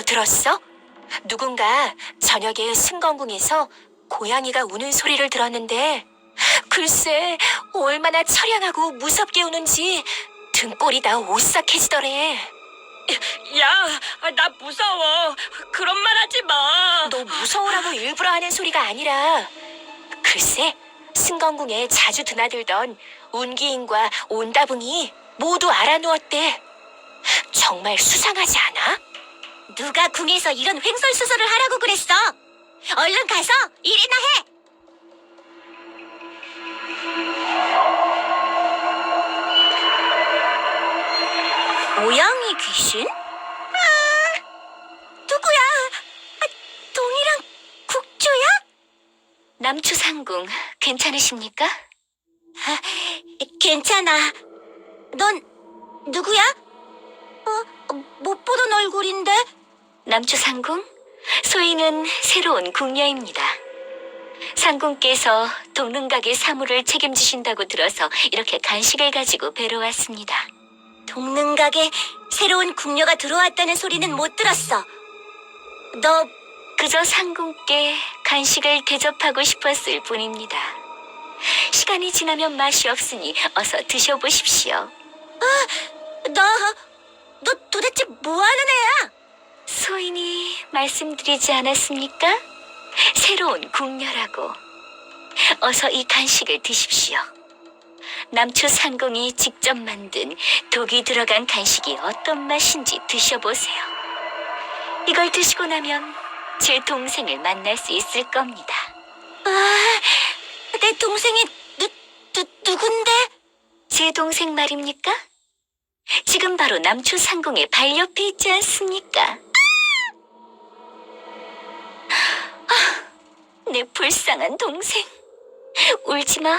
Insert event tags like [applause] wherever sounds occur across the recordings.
거 들었어? 누군가 저녁에 승건궁에서 고양이가 우는 소리를 들었는데 글쎄 얼마나 처량하고 무섭게 우는지 등골이 다 오싹해지더래. 야, 나 무서워. 그런 말 하지 마. 너 무서우라고 일부러 하는 소리가 아니라 글쎄 승건궁에 자주 드나들던 운기인과 온다붕이 모두 알아누웠대. 정말 수상하지 않아? 누가 궁에서 이런 횡설수설을 하라고 그랬어? 얼른 가서 일이나 해. 고양이 귀신? 아, 누구야? 아, 동이랑 국주야? 남추상궁 괜찮으십니까? 아, 괜찮아. 넌 누구야? 어, 못 보던 얼굴인데. 남추상궁 소희는 새로운 궁녀입니다. 상궁께서 동릉각의 사무를 책임지신다고 들어서 이렇게 간식을 가지고 뵈러 왔습니다. 동능각에 새로운 궁녀가 들어왔다는 소리는 못 들었어. 너 그저 상궁께 간식을 대접하고 싶었을 뿐입니다. 시간이 지나면 맛이 없으니 어서 드셔보십시오. 너, 너 도대체 뭐 하는 애야? 소인이 말씀드리지 않았습니까? 새로운 궁녀라고. 어서 이 간식을 드십시오. 남초 상궁이 직접 만든 독이 들어간 간식이 어떤 맛인지 드셔보세요. 이걸 드시고 나면 제 동생을 만날 수 있을 겁니다. 아, 내 동생이 누, 누, 누군데? 제 동생 말입니까? 지금 바로 남초 상궁의 발 옆에 있지 않습니까? 내 불쌍한 동생. 울지 마.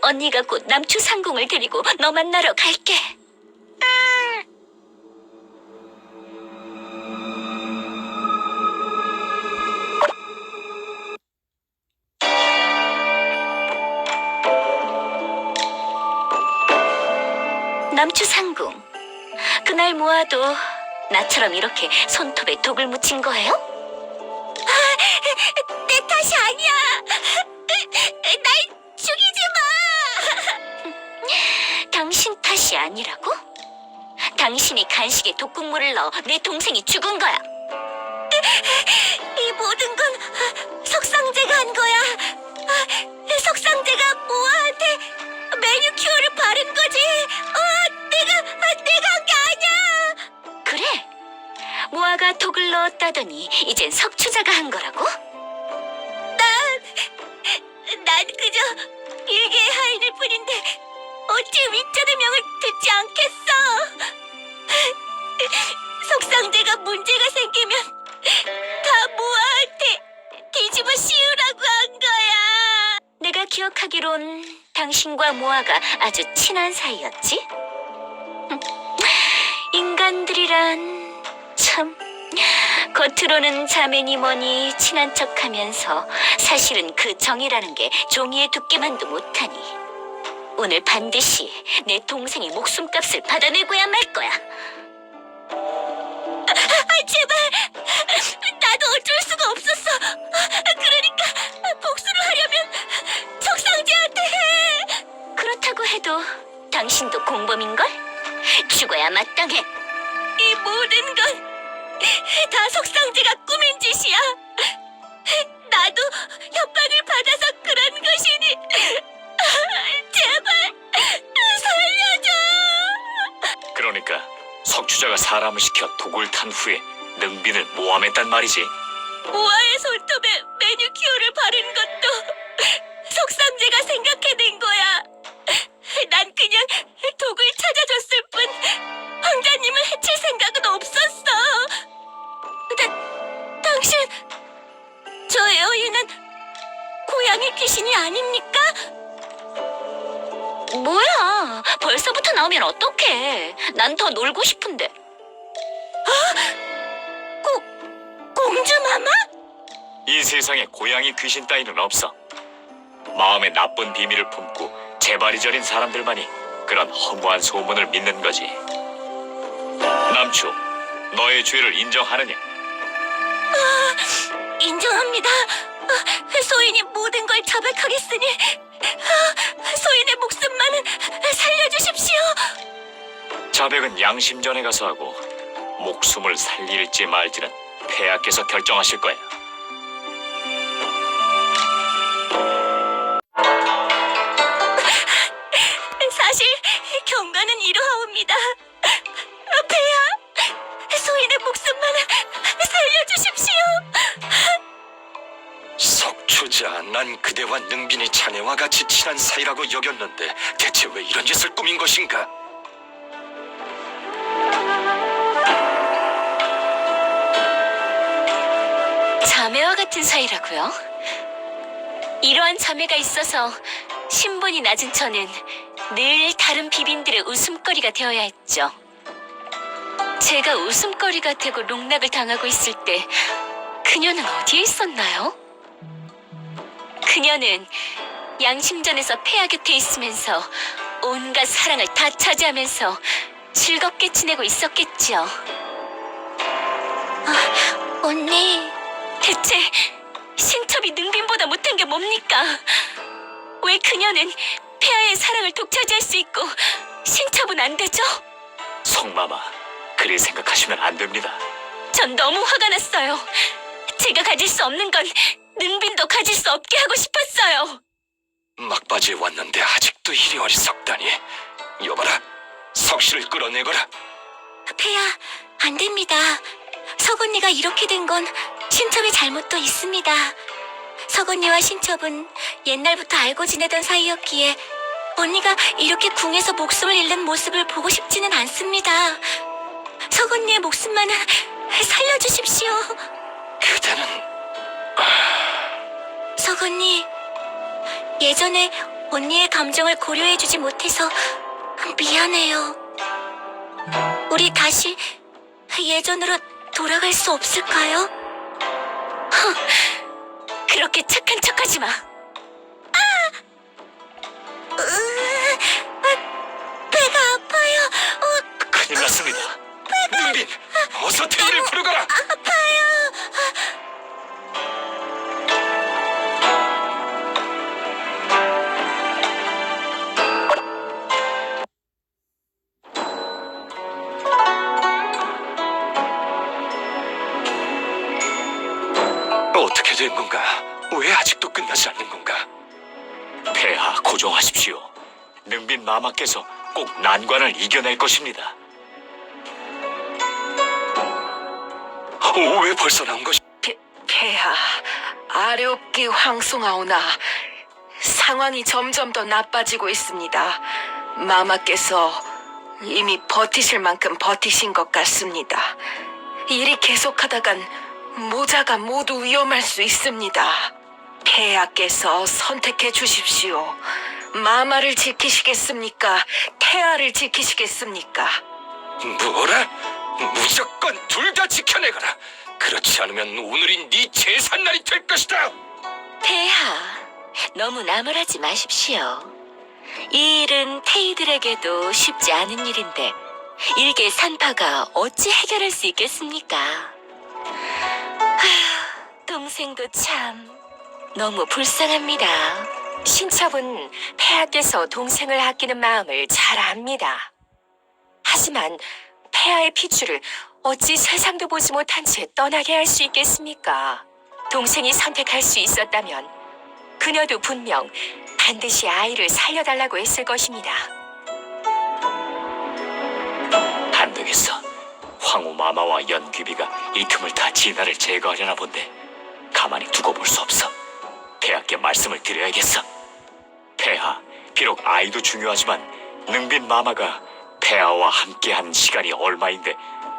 언니가 곧 남초 상궁을 데리고 너 만나러 갈게. 남초 상궁. 그날 모아도 나처럼 이렇게 손톱에 독을 묻힌 거예요? 아, 내 탓이 아니야. 날 죽이지 마. 당신 탓이 아니라고? 당신이 간식에 독국물을 넣어 내 동생이 죽은 거야. 이 모든 건 석상제가 한 거야. 아, 석상제가 모아한테 매니큐어를 바른 거지. 어, 내가 아, 내가 한 게 아니야. 그래? 모아가 독을 넣었다더니 이젠 석추자가 한 거라고? 하인일 뿐인데 어찌 윗자의 명을 듣지 않겠어? 속상제가 문제가 생기면 다 모아한테 뒤집어 씌우라고 한 거야. 내가 기억하기론 당신과 모아가 아주 친한 사이였지? 인간들이란 참 겉으로는 자매니 뭐니 친한 척하면서 사실은 그 정이라는 게 종이에 두께만도 못하니 오늘 반드시 내 동생의 목숨값을 받아내고야 말 거야. 아, 제발 그러니까 석추자가 사람을 시켜 독을 탄 후에 능빈을 모함했단 말이지. 모아의 손톱에 매니큐어를 바른 것도 [laughs] 속상제가 생각해낸 거야. 난 그냥 독을 찾아줬을 뿐 황자님을 해칠 생각은 없었어. 다, 당신 저 여인은 고양이 귀신이 아닙니까? 뭐야? 벌써부터 나오면 어떡해? 난 더 놀고 싶은데. 공주 마마? 이 세상에 고양이 귀신 따위는 없어. 마음에 나쁜 비밀을 품고 재발이 저린 사람들만이 그런 허무한 소문을 믿는 거지. 남추, 너의 죄를 인정하느냐? 아, 인정합니다. 아, 소인이 모든 걸 자백하겠으니 아, 자백은 양심전에 가서 하고 목숨을 살릴지 말지는 폐하께서 결정하실 거야. 사실 경과는 이러하옵니다. 폐하, 소인의 목숨만은 살려주십시오. 석주자, 난 그대와 능빈이 자네와 같이 친한 사이라고 여겼는데 대체 왜 이런 짓을 꾸민 것인가? 자매와 같은 사이라고요? 이러한 자매가 있어서 신분이 낮은 저는 늘 다른 비빈들의 웃음거리가 되어야 했죠. 제가 웃음거리가 되고 농락을 당하고 있을 때 그녀는 어디에 있었나요? 그녀는 양심전에서 폐하 곁에 있으면서 온갖 사랑을 다 차지하면서 즐겁게 지내고 있었겠죠. 언니, 대체 신첩이 능빈보다 못한 게 뭡니까? 왜 그녀는 폐하의 사랑을 독차지할 수 있고 신첩은 안 되죠? 성마마, 그리 생각하시면 안 됩니다. 전 너무 화가 났어요. 제가 가질 수 없는 건 능빈도 가질 수 없게 하고 싶었어요. 막바지에 왔는데 아직도 이리 어리석다니. 여봐라, 석씨를 끌어내거라. 폐하, 안 됩니다. 석언니가 이렇게 된 건 신첩의 잘못도 있습니다. 석언니와 신첩은 옛날부터 알고 지내던 사이였기에 언니가 이렇게 궁에서 목숨을 잃는 모습을 보고 싶지는 않습니다. 석언니의 목숨만은 살려주십시오. 그대는 석언니, 예전에 언니의 감정을 고려해주지 못해서 미안해요. 우리 다시 예전으로 돌아갈 수 없을까요? 그렇게 착한 척하지 마. 으, 아, 배가 아파요. 어, 큰일 났습니다. 능빈, 어서 태희를 부르거라. 어 된 건가? 왜 아직도 끝나지 않는 건가? 폐하 고정하십시오. 능빈 마마께서 꼭 난관을 이겨낼 것입니다. 어, 왜 벌써 나온 것이? 폐하, 아래옵기 황송하오나 상황이 점점 더 나빠지고 있습니다. 마마께서 이미 버티실 만큼 버티신 것 같습니다. 일이 계속하다간 모자가 모두 위험할 수 있습니다. 폐하께서 선택해 주십시오. 마마를 지키시겠습니까? 태아를 지키시겠습니까? 뭐라? 무조건 둘 다 지켜내거라. 그렇지 않으면 오늘이 네 제삿날이 될 것이다. 폐하, 너무 나무라지 마십시오. 이 일은 태이들에게도 쉽지 않은 일인데 일개 산파가 어찌 해결할 수 있겠습니까? 하, 동생도 참 너무 불쌍합니다. 신첩은 폐하께서 동생을 아끼는 마음을 잘 압니다. 하지만 폐하의 피줄을 어찌 세상도 보지 못한 채 떠나게 할 수 있겠습니까? 동생이 선택할 수 있었다면 그녀도 분명 반드시 아이를 살려달라고 했을 것입니다. 안 되겠어. 황후 마마와 연귀비가 이 틈을 타 진화를 제거하려나 본데 가만히 두고 볼 수 없어. 폐하께 말씀을 드려야겠어. 폐하, 비록 아이도 중요하지만 능빈 마마가 폐하와 함께한 시간이 얼마인데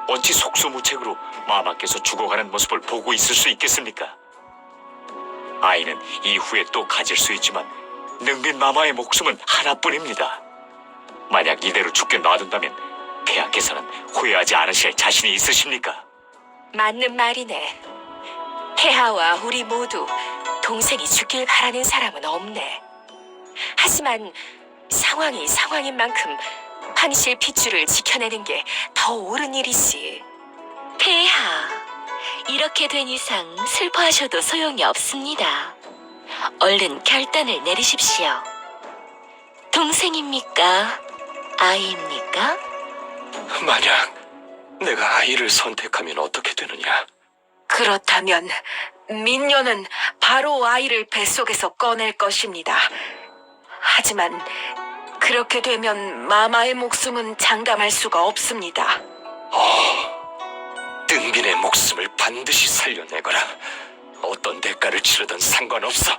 어찌 속수무책으로 마마께서 죽어가는 모습을 보고 있을 수 있겠습니까? 아이는 이후에 또 가질 수 있지만 능빈 마마의 목숨은 하나뿐입니다. 만약 이대로 죽게 놔둔다면 폐하께서는 후회하지 않으실 자신이 있으십니까? 맞는 말이네. 폐하와 우리 모두 동생이 죽길 바라는 사람은 없네. 하지만 상황이 상황인 만큼 황실 핏줄을 지켜내는 게 더 옳은 일이지. 폐하, 이렇게 된 이상 슬퍼하셔도 소용이 없습니다. 얼른 결단을 내리십시오. 동생입니까? 아이입니까? 만약 내가 아이를 선택하면 어떻게 되느냐? 그렇다면 민녀는 바로 아이를 뱃속에서 꺼낼 것입니다. 하지만 그렇게 되면 마마의 목숨은 장담할 수가 없습니다. 뜬빈의 목숨을 반드시 살려내거라. 어떤 대가를 치르든 상관없어.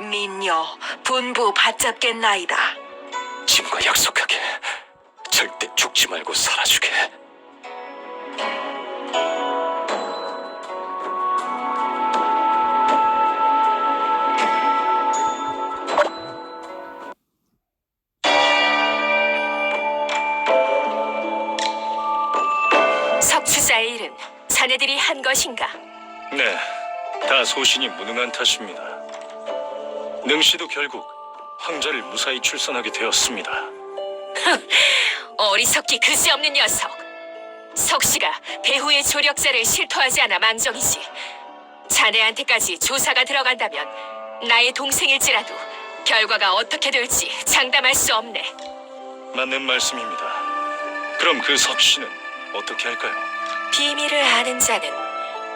민녀 분부 받잡겠나이다. 짐과 약속하게 절대 죽지 말고 살아주게. 것인가? 네, 다 소신이 무능한 탓입니다. 능씨도 결국 황자를 무사히 출산하게 되었습니다. 어리석기 그지없는 녀석. 석씨가 배후의 조력자를 실토하지 않아 망정이지. 자네한테까지 조사가 들어간다면 나의 동생일지라도 결과가 어떻게 될지 장담할 수 없네. 맞는 말씀입니다. 그럼 그 석씨는 어떻게 할까요? 비밀을 아는 자는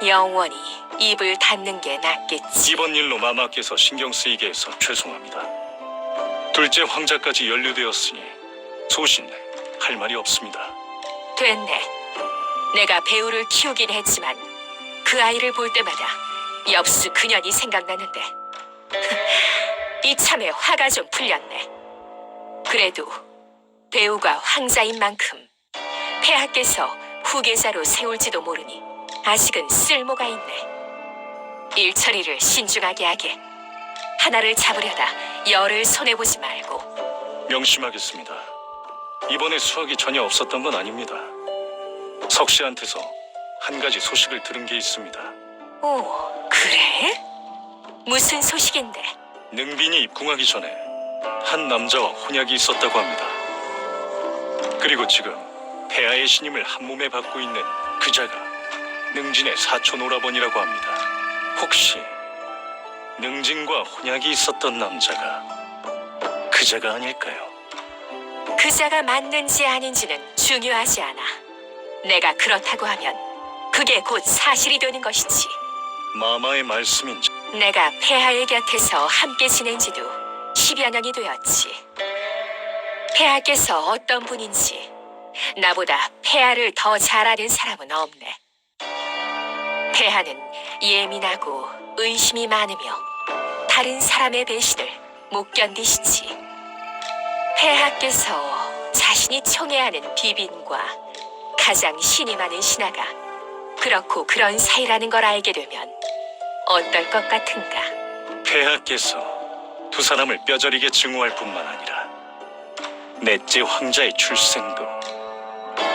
영원히 입을 닫는 게 낫겠지. 이번 일로 마마께서 신경 쓰이게 해서 죄송합니다. 둘째 황자까지 연루되었으니 소신 할 말이 없습니다. 됐네. 내가 배우를 키우긴 했지만 그 아이를 볼 때마다 엽수 그년이 생각나는데 [laughs] 이참에 화가 좀 풀렸네. 그래도 배우가 황자인 만큼 폐하께서 후계자로 세울지도 모르니 아직은 쓸모가 있네. 일처리를 신중하게 하게. 하나를 잡으려다 열을 손해보지 말고 명심하겠습니다. 이번에 수학이 전혀 없었던 건 아닙니다. 석 씨한테서 한 가지 소식을 들은 게 있습니다. 오, 그래? 무슨 소식인데? 능빈이 입궁하기 전에 한 남자와 혼약이 있었다고 합니다. 그리고 지금 폐하의 신임을 한 몸에 받고 있는 그자가 능진의 사촌 오라버니라고 합니다. 혹시 능진과 혼약이 있었던 남자가 그자가 아닐까요? 그자가 맞는지 아닌지는 중요하지 않아. 내가 그렇다고 하면 그게 곧 사실이 되는 것이지. 마마의 말씀인지 내가 폐하의 곁에서 함께 지낸 지도 10여 년이 되었지. 폐하께서 어떤 분인지 나보다 폐하를 더 잘 아는 사람은 없네. 폐하는 예민하고 의심이 많으며 다른 사람의 배신을 못 견디시지. 폐하께서 자신이 총애하는 비빈과 가장 신이 많은 신하가 그렇고 그런 사이라는 걸 알게 되면 어떨 것 같은가? 폐하께서 두 사람을 뼈저리게 증오할 뿐만 아니라 넷째 황자의 출생도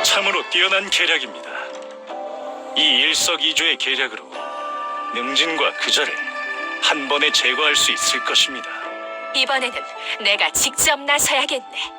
참으로 뛰어난 계략입니다. 이 일석이조의 계략으로 능진과 그자를 한 번에 제거할 수 있을 것입니다. 이번에는 내가 직접 나서야겠네.